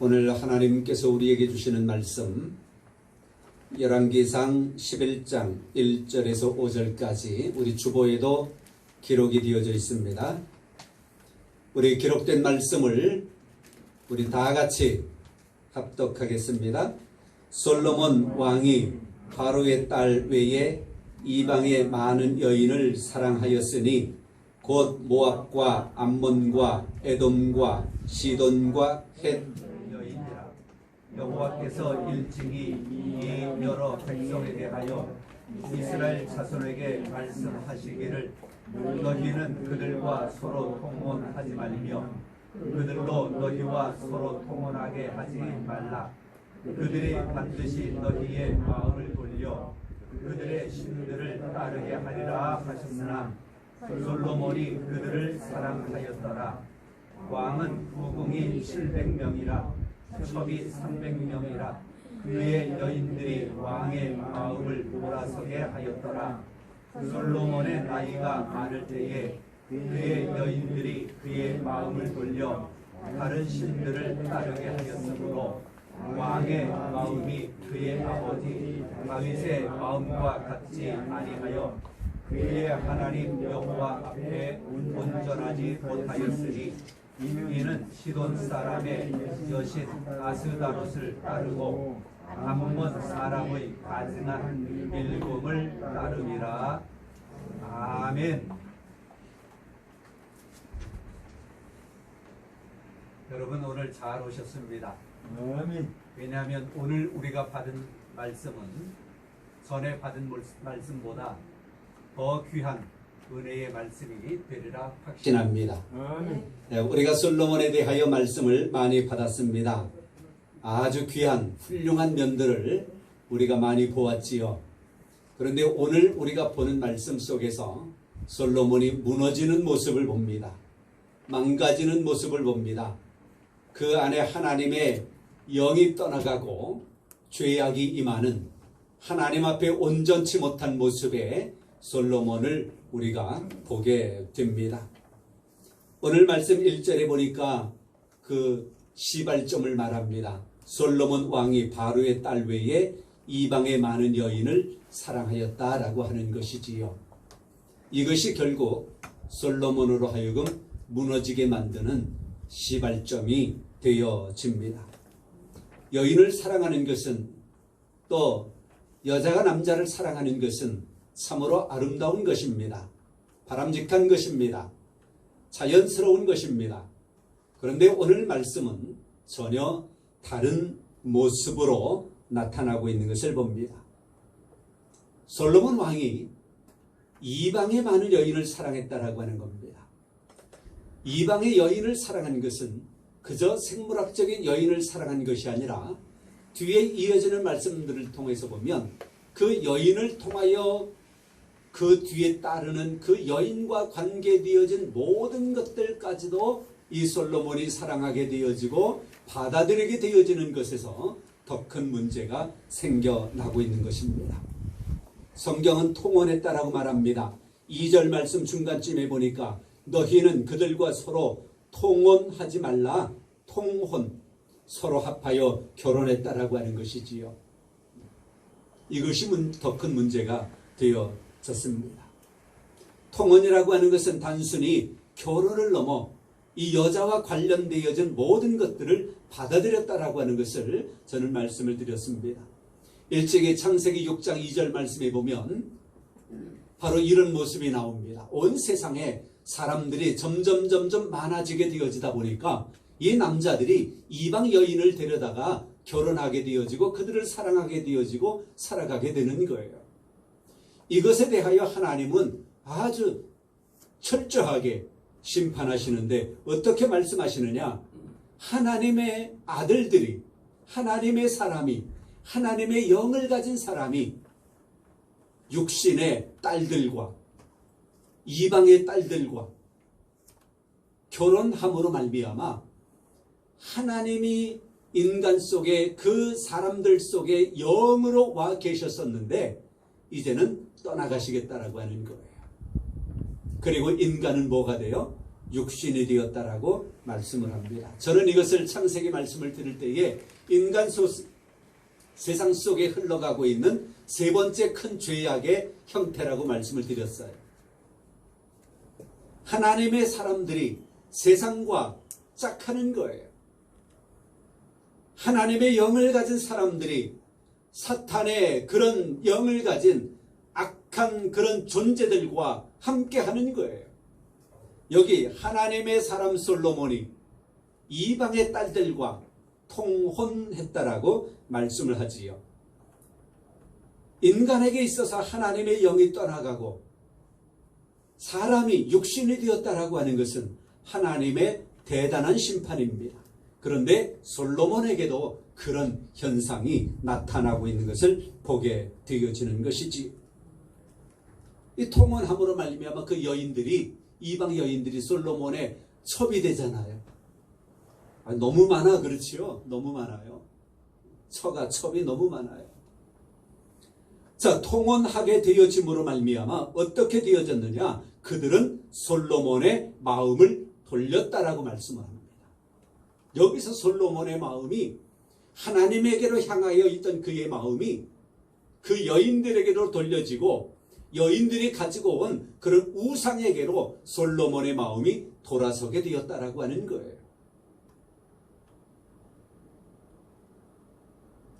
오늘 하나님께서 우리에게 주시는 말씀 열왕기상 11장 1절에서 5절까지 우리 주보에도 기록이 되어져 있습니다. 우리 기록된 말씀을 우리 다 같이 합독하겠습니다. 솔로몬 왕이 바로의 딸 외에 이방의 많은 여인을 사랑하였으니 곧 모압과 암몬과 에돔과 시돈과 헷 여호와께서 일찍이 이 여러 백성에 대하여 이스라엘 자손에게 말씀하시기를 너희는 그들과 서로 통혼하지 말며 그들도 너희와 서로 통혼하게 하지 말라. 그들이 반드시 너희의 마음을 돌려 그들의 신들을 따르게 하리라 하셨으나 솔로몬이 그들을 사랑하였더라. 왕은 부궁이 700명이라 첩이 300명이라 그의 여인들이 왕의 마음을 몰아서게 하였더라. 솔로몬의 나이가 많을 때에 그의 여인들이 그의 마음을 돌려 다른 신들을 따르게 하였으므로 왕의 마음이 그의 아버지 다윗의 마음과 같지 아니하여 그의 하나님 여호와 앞에 온전하지 못하였으니 이는 시돈 사람의 여신 아스다롯을 따르고 암몬 사람의 가증한 일곱을 따르니라 아멘. 여러분 오늘 잘 오셨습니다. 아멘. 왜냐하면 오늘 우리가 받은 말씀은 전에 받은 말씀보다 더 귀한 은혜의 말씀이 되리라 확신합니다. 네, 우리가 솔로몬에 대하여 말씀을 많이 받았습니다. 아주 귀한 훌륭한 면들을 우리가 많이 보았지요. 그런데 오늘 우리가 보는 말씀 속에서 솔로몬이 무너지는 모습을 봅니다. 망가지는 모습을 봅니다. 그 안에 하나님의 영이 떠나가고 죄악이 임하는 하나님 앞에 온전치 못한 모습의 솔로몬을 우리가 보게 됩니다. 오늘 말씀 1절에 보니까 그 시발점을 말합니다. 솔로몬 왕이 바로의 딸 외에 이방의 많은 여인을 사랑하였다라고 하는 것이지요. 이것이 결국 솔로몬으로 하여금 무너지게 만드는 시발점이 되어집니다. 여인을 사랑하는 것은 또 여자가 남자를 사랑하는 것은 참으로 아름다운 것입니다. 바람직한 것입니다. 자연스러운 것입니다. 그런데 오늘 말씀은 전혀 다른 모습으로 나타나고 있는 것을 봅니다. 솔로몬 왕이 이방의 많은 여인을 사랑했다라고 하는 겁니다. 이방의 여인을 사랑한 것은 그저 생물학적인 여인을 사랑한 것이 아니라 뒤에 이어지는 말씀들을 통해서 보면 그 여인을 통하여 그 뒤에 따르는 그 여인과 관계되어진 모든 것들까지도 이 솔로몬이 사랑하게 되어지고 받아들이게 되어지는 것에서 더 큰 문제가 생겨나고 있는 것입니다. 성경은 통혼했다라고 말합니다. 2절 말씀 중간쯤에 보니까 너희는 그들과 서로 통혼하지 말라 통혼 서로 합하여 결혼했다라고 하는 것이지요. 이것이 더 큰 문제가 되어 졌습니다. 통혼이라고 하는 것은 단순히 결혼을 넘어 이 여자와 관련되어진 모든 것들을 받아들였다라고 하는 것을 저는 말씀을 드렸습니다. 일찍의 창세기 6장 2절 말씀에 보면 바로 이런 모습이 나옵니다. 온 세상에 사람들이 점점 점점 많아지게 되어지다 보니까 이 남자들이 이방 여인을 데려다가 결혼하게 되어지고 그들을 사랑하게 되어지고 살아가게 되는 거예요. 이것에 대하여 하나님은 아주 철저하게 심판하시는데 어떻게 말씀하시느냐? 하나님의 아들들이 하나님의 사람이 하나님의 영을 가진 사람이 육신의 딸들과 이방의 딸들과 결혼함으로 말미암아 하나님이 인간 속에 그 사람들 속에 영으로 와 계셨었는데 이제는 떠나가시겠다라고 하는 거예요. 그리고 인간은 뭐가 돼요? 육신이 되었다라고 말씀을 합니다. 저는 이것을 창세기 말씀을 들을 때에 인간 소, 세상 속에 흘러가고 있는 세 번째 큰 죄악의 형태라고 말씀을 드렸어요. 하나님의 사람들이 세상과 짝하는 거예요. 하나님의 영을 가진 사람들이 사탄의 그런 영을 가진 악한 그런 존재들과 함께 하는 거예요. 여기 하나님의 사람 솔로몬이 이방의 딸들과 통혼했다라고 말씀을 하지요. 인간에게 있어서 하나님의 영이 떠나가고 사람이 육신이 되었다라고 하는 것은 하나님의 대단한 심판입니다. 그런데 솔로몬에게도 그런 현상이 나타나고 있는 것을 보게 되어지는 것이지. 이 통혼함으로 말미암아 그 여인들이 이방 여인들이 솔로몬의 첩이 되잖아요. 아, 너무 많아 그렇지요? 너무 많아요. 처가 첩이 너무 많아요. 자, 통혼하게 되어짐으로 말미암아 어떻게 되어졌느냐? 그들은 솔로몬의 마음을 돌렸다라고 말씀을 합니다. 여기서 솔로몬의 마음이 하나님에게로 향하여 있던 그의 마음이 그 여인들에게로 돌려지고 여인들이 가지고 온 그런 우상에게로 솔로몬의 마음이 돌아서게 되었다라고 하는 거예요.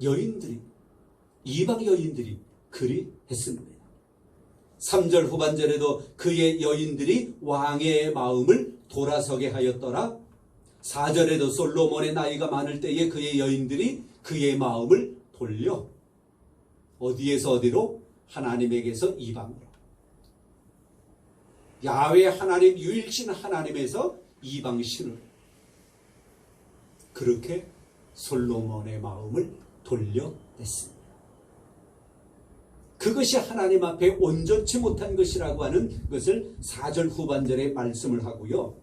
여인들이 이방 여인들이 그리 했습니다. 3절 후반절에도 그의 여인들이 왕의 마음을 돌아서게 하였더라. 4절에도 솔로몬의 나이가 많을 때에 그의 여인들이 그의 마음을 돌려 어디에서 어디로 하나님에게서 이방으로 야외 하나님 유일신 하나님에서 이방신으로 그렇게 솔로몬의 마음을 돌려냈습니다. 그것이 하나님 앞에 온전치 못한 것이라고 하는 것을 4절 후반절에 말씀을 하고요.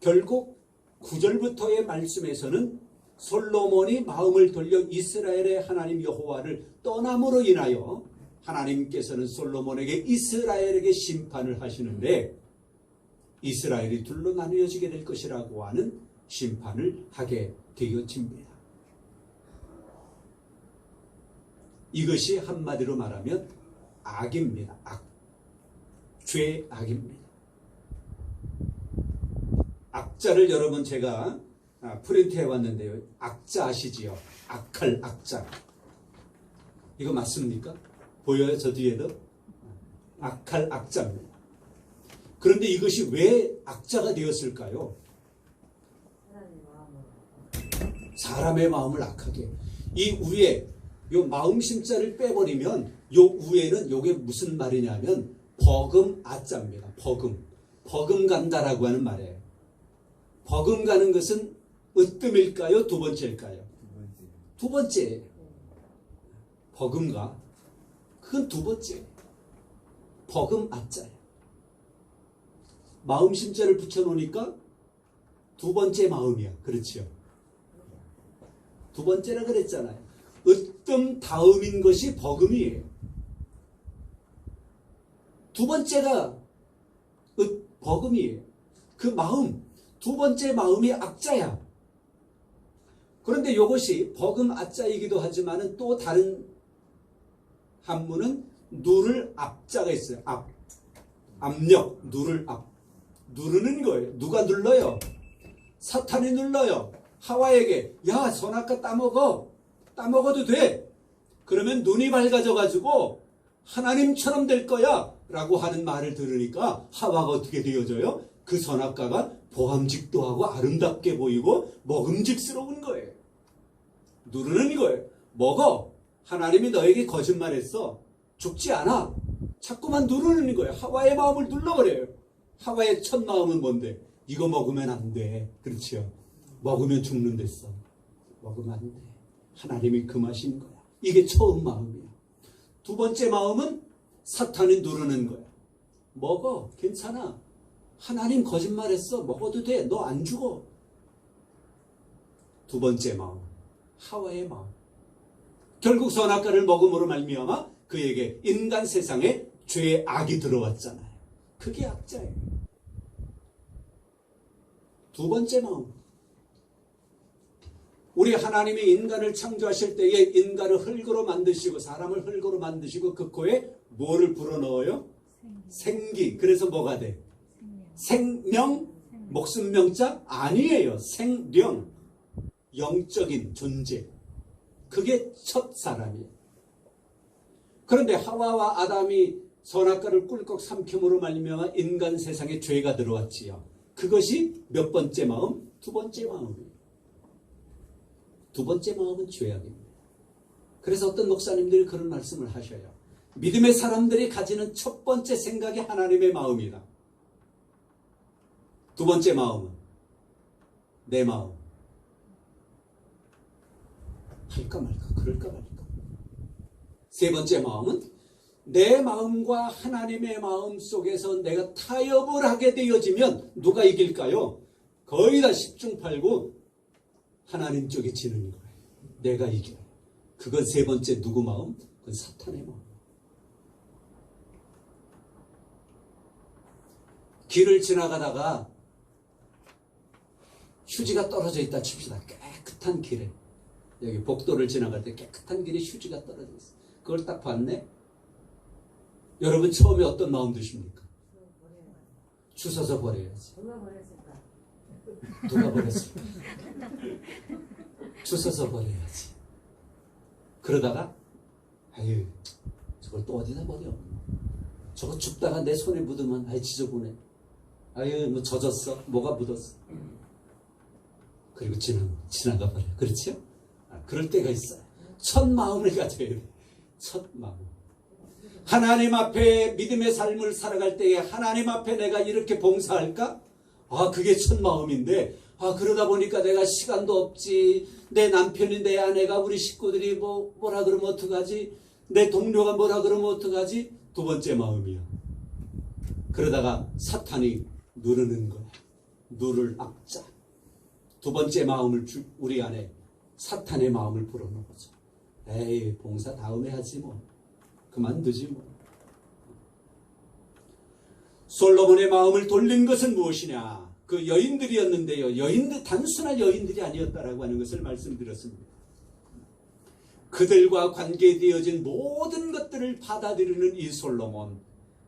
결국 9절부터의 말씀에서는 솔로몬이 마음을 돌려 이스라엘의 하나님 여호와를 떠남으로 인하여 하나님께서는 솔로몬에게 이스라엘에게 심판을 하시는데 이스라엘이 둘로 나누어지게 될 것이라고 하는 심판을 하게 되어집니다. 이것이 한마디로 말하면 악입니다. 악. 죄악입니다. 악자를 여러분 제가 아, 프린트해 왔는데요. 악자 아시지요? 악할 악자. 이거 맞습니까? 보여요? 저 뒤에도? 악할 악자입니다. 그런데 이것이 왜 악자가 되었을까요? 사람의 마음을 악하게. 이 위에 요 마음 심자를 빼버리면 요 위에는 요게 무슨 말이냐면 버금 아자입니다. 버금. 버금 간다라고 하는 말이에요. 버금 가는 것은 으뜸일까요? 두 번째일까요? 두 번째. 버금가. 그건 두 번째. 버금 아자예요. 마음 심자를 붙여놓으니까 두 번째 마음이야. 그렇지요? 두 번째라 그랬잖아요. 으뜸 다음인 것이 버금이에요. 두 번째가 으, 버금이에요. 그 마음, 두 번째 마음이 악자야. 그런데 이것이 버금 아자이기도 하지만은 또 다른 한문은 누를 앞자가 있어요. 앞. 압력, 누를 앞. 누르는 거예요. 누가 눌러요? 사탄이 눌러요. 하와에게, 야, 선악과 따먹어. 따먹어도 돼. 그러면 눈이 밝아져 가지고 하나님처럼 될 거야. 라고 하는 말을 들으니까 하와가 어떻게 되어져요? 그 선악과가 보암직도 하고 아름답게 보이고 먹음직스러운 거예요. 누르는 거예요. 먹어. 하나님이 너에게 거짓말했어. 죽지 않아. 자꾸만 누르는 거예요. 하와의 마음을 눌러버려요. 하와의 첫 마음은 뭔데? 이거 먹으면 안 돼. 그렇지요. 먹으면 죽는댔어. 먹으면 안 돼. 하나님이 그 맛인 거야. 이게 처음 마음이야. 두 번째 마음은 사탄이 누르는 거야. 먹어. 괜찮아. 하나님 거짓말했어. 먹어도 돼. 너 안 죽어. 두 번째 마음. 하와의 마음. 결국 선악과를 먹음으로 말미암아 그에게 인간 세상에 죄의 악이 들어왔잖아요. 그게 악자예요. 두 번째 마음. 우리 하나님이 인간을 창조하실 때에 인간을 흙으로 만드시고 사람을 흙으로 만드시고 그 코에 뭐를 불어넣어요? 생기. 그래서 뭐가 돼? 생명, 목숨 명자? 아니에요. 생령. 영적인 존재. 그게 첫 사람이에요. 그런데 하와와 아담이 선악과를 꿀꺽 삼킴으로 말미암아 인간 세상에 죄가 들어왔지요. 그것이 몇 번째 마음? 두 번째 마음이에요. 두 번째 마음은 죄악입니다. 그래서 어떤 목사님들이 그런 말씀을 하셔요. 믿음의 사람들이 가지는 첫 번째 생각이 하나님의 마음이다. 두 번째 마음은 내 마음. 할까 말까, 그럴까 말까. 세 번째 마음은 내 마음과 하나님의 마음 속에서 내가 타협을 하게 되어지면 누가 이길까요? 거의 다 10중 8구 하나님 쪽에 지는 거예요. 내가 이겨요. 그건 세 번째 누구 마음? 그건 사탄의 마음. 길을 지나가다가 휴지가 떨어져 있다 칩시다. 깨끗한 길에. 여기 복도를 지나갈 때 깨끗한 길에 휴지가 떨어져 있어. 그걸 딱 봤네? 여러분 처음에 어떤 마음 드십니까? 주워서 버려야지. 누가 버렸을까? 누가 버렸을까? 주워서 버려야지. 그러다가 아유 저걸 또 어디다 버려? 저거 줍다가 내 손에 묻으면 아이 지저분해. 아유 뭐 젖었어? 뭐가 묻었어? 그리고 지나 지나가 버려. 그렇죠? 아, 그럴 때가 있어요. 첫 마음을 가져야 돼. 첫 마음. 하나님 앞에 믿음의 삶을 살아갈 때에 하나님 앞에 내가 이렇게 봉사할까? 아, 그게 첫 마음인데, 아, 그러다 보니까 내가 시간도 없지. 내 남편이, 내 아내가, 우리 식구들이 뭐, 뭐라 그러면 어떡하지? 내 동료가 뭐라 그러면 어떡하지? 두 번째 마음이야. 그러다가 사탄이 누르는 거야. 누를 악자. 두 번째 마음을 주- 우리 안에 사탄의 마음을 불어넣어줘. 에이, 봉사 다음에 하지 뭐. 그만두지 뭐. 솔로몬의 마음을 돌린 것은 무엇이냐? 그 여인들이었는데요. 여인들, 단순한 여인들이 아니었다라고 하는 것을 말씀드렸습니다. 그들과 관계되어진 모든 것들을 받아들이는 이 솔로몬.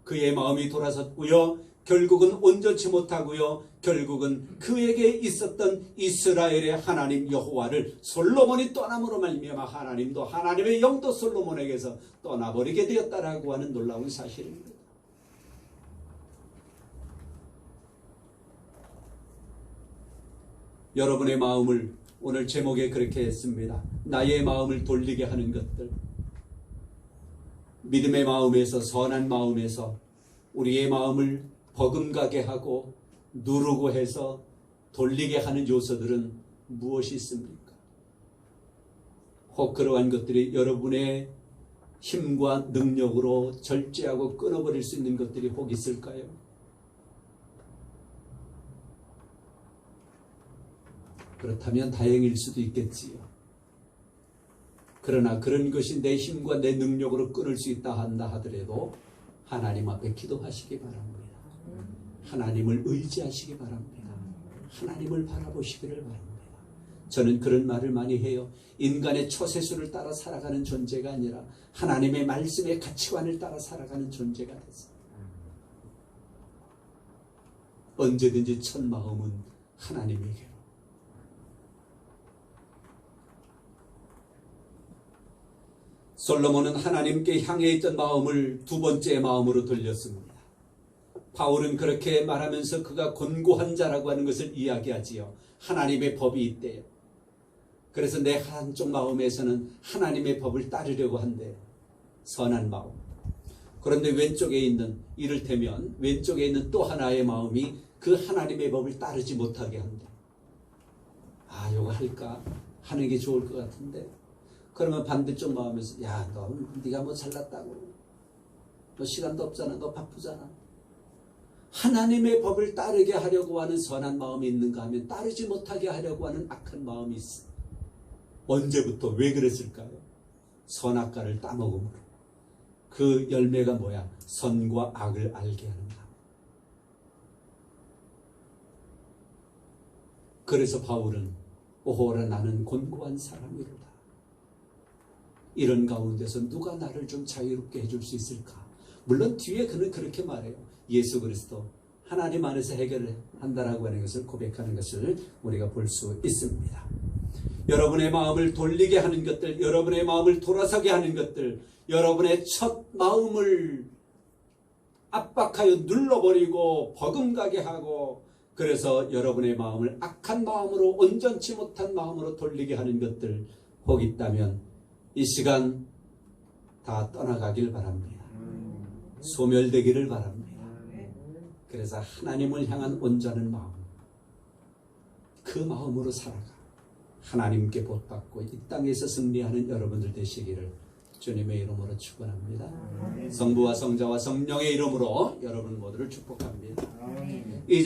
그의 마음이 돌아섰고요. 결국은 온전치 못하고요. 결국은 그에게 있었던 이스라엘의 하나님 여호와를 솔로몬이 떠남으로 말미암아 하나님도 하나님의 영도 솔로몬에게서 떠나버리게 되었다라고 하는 놀라운 사실입니다. 여러분의 마음을 오늘 제목에 그렇게 했습니다. 나의 마음을 돌리게 하는 것들. 믿음의 마음에서 선한 마음에서 우리의 마음을 버금가게 하고 누르고 해서 돌리게 하는 요소들은 무엇이 있습니까? 혹 그러한 것들이 여러분의 힘과 능력으로 절제하고 끊어버릴 수 있는 것들이 혹 있을까요? 그렇다면 다행일 수도 있겠지요. 그러나 그런 것이 내 힘과 내 능력으로 끊을 수 있다 한다 하더라도 하나님 앞에 기도하시기 바랍니다. 하나님을 의지하시기 바랍니다. 하나님을 바라보시기를 바랍니다. 저는 그런 말을 많이 해요. 인간의 처세술을 따라 살아가는 존재가 아니라 하나님의 말씀의 가치관을 따라 살아가는 존재가 됐어. 언제든지 첫 마음은 하나님에게로. 솔로몬은 하나님께 향해 있던 마음을 두 번째 마음으로 돌렸습니다. 바울은 그렇게 말하면서 그가 곤고한 자라고 하는 것을 이야기하지요. 하나님의 법이 있대요. 그래서 내 한쪽 마음에서는 하나님의 법을 따르려고 한대요. 선한 마음. 그런데 왼쪽에 있는 이를테면 왼쪽에 있는 또 하나의 마음이 그 하나님의 법을 따르지 못하게 한다. 아, 이거 할까? 하는 게 좋을 것 같은데. 그러면 반대쪽 마음에서 야, 너 네가 뭐 잘났다고. 너 시간도 없잖아. 너 바쁘잖아. 하나님의 법을 따르게 하려고 하는 선한 마음이 있는가 하면 따르지 못하게 하려고 하는 악한 마음이 있어. 언제부터 왜 그랬을까요? 선악과를 따먹음으로. 그 열매가 뭐야? 선과 악을 알게 하는 마음. 그래서 바울은 오호라 나는 곤고한 사람이로다. 이런 가운데서 누가 나를 좀 자유롭게 해줄 수 있을까? 물론 뒤에 그는 그렇게 말해요. 예수 그리스도 하나님 안에서 해결한다라고 하는 것을 고백하는 것을 우리가 볼 수 있습니다. 여러분의 마음을 돌리게 하는 것들, 여러분의 마음을 돌아서게 하는 것들, 여러분의 첫 마음을 압박하여 눌러버리고 버금가게 하고 그래서 여러분의 마음을 악한 마음으로 온전치 못한 마음으로 돌리게 하는 것들 혹 있다면 이 시간 다 떠나가길 바랍니다. 소멸되기를 바랍니다. 그래서 하나님을 향한 온전한 마음 그 마음으로 살아가 하나님께 복받고 이 땅에서 승리하는 여러분들 되시기를 주님의 이름으로 축원합니다. 성부와 성자와 성령의 이름으로 여러분 모두를 축복합니다. 아멘. 이제